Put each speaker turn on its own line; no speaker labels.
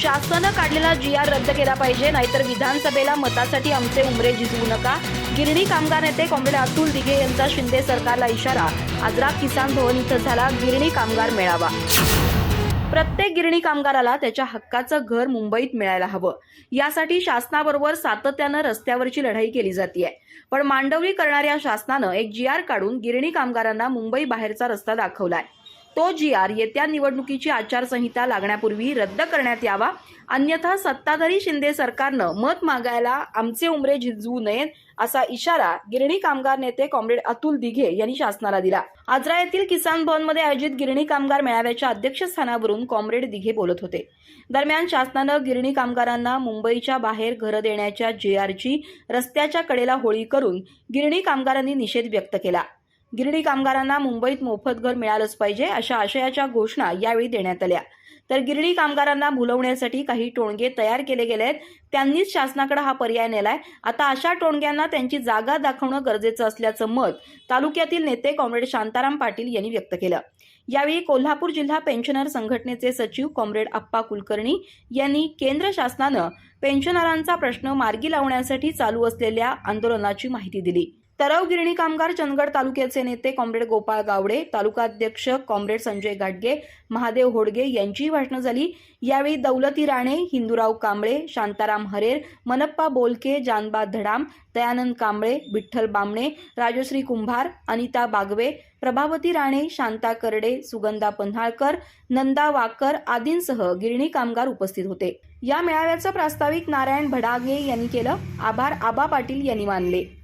शासनानं काढलेला जी आर रद्द केला पाहिजे नाहीतर विधानसभेला मतासाठी आमचे उमरे झिजवू नका. गिरणी कामगार नेते कॉम्रेड अतुल दिघे यांचा शिंदे सरकारला इशारा. आजरा किसान भवन इथं झाला गिरणी कामगार मेळावा. प्रत्येक गिरणी कामगाराला त्याच्या हक्काचं घर मुंबईत मिळायला हवं. यासाठी शासनाबरोबर सातत्यानं रस्त्यावरची लढाई केली जाते पण मांडवली करणाऱ्या शासनानं एक जी आर काढून गिरणी कामगारांना मुंबई बाहेरचा रस्ता दाखवलाय. तो जी आर येत्या निवडणुकीची आचारसंहिता लागण्यापूर्वी रद्द करण्यात यावा. अन्यथा सत्ताधारी शिंदे सरकारनं मत मागायला आमचे उमरे झिजवू नयेत असा इशारा गिरणी कामगार नेते कॉम्रेड अतुल दिघे यांनी शासनाला दिला. आजरा येथील किसान भवनमध्ये आयोजित गिरणी कामगार मेळाव्याच्या अध्यक्षस्थानावरून कॉम्रेड दिघे बोलत होते. दरम्यान शासनानं गिरणी कामगारांना मुंबईच्या बाहेर घरं देण्याच्या जे आरची रस्त्याच्या कडेला होळी करून गिरणी कामगारांनी निषेध व्यक्त केला. गिरणी कामगारांना मुंबईत मोफत घर मिळालंच पाहिजे अशा आशयाच्या घोषणा यावेळी देण्यात आल्या. तर गिरणी कामगारांना भुलवण्यासाठी काही टोणगे तयार केले गेले आहेत. त्यांनीच शासनाकडे हा पर्याय नेलाय. आता अशा टोणग्यांना त्यांची जागा दाखवणं गरजेचं असल्याचं मत तालुक्यातील नेते कॉम्रेड शांताराम पाटील यांनी व्यक्त केलं. यावेळी कोल्हापूर जिल्हा पेन्शनर संघटनेचे सचिव कॉम्रेड अप्पा कुलकर्णी यांनी केंद्र शासनानं पेन्शनरांचा प्रश्न मार्गी लावण्यासाठी चालू असलेल्या आंदोलनाची माहिती दिली. तरव गिरणी कामगार चंदगड तालुक्याचे नेते कॉम्रेड गोपाळ गावडे तालुकाध्यक्ष कॉम्रेड संजय गाडगे महादेव होडगे यांचीही भाषणं झाली. यावेळी दौलती राणे हिंदूराव कांबळे शांताराम हरेर मनप्पा बोलके जानबा धडाम दयानंद कांबळे विठ्ठल बामणे राजश्री कुंभार अनिता बागवे प्रभावती राणे शांता करडे सुगंधा पन्हाळकर नंदा वाकर आदींसह गिरणी कामगार उपस्थित होते. या मेळाव्याचं प्रास्ताविक नारायण भडागे यांनी केलं. आभार आबा पाटील यांनी मानले.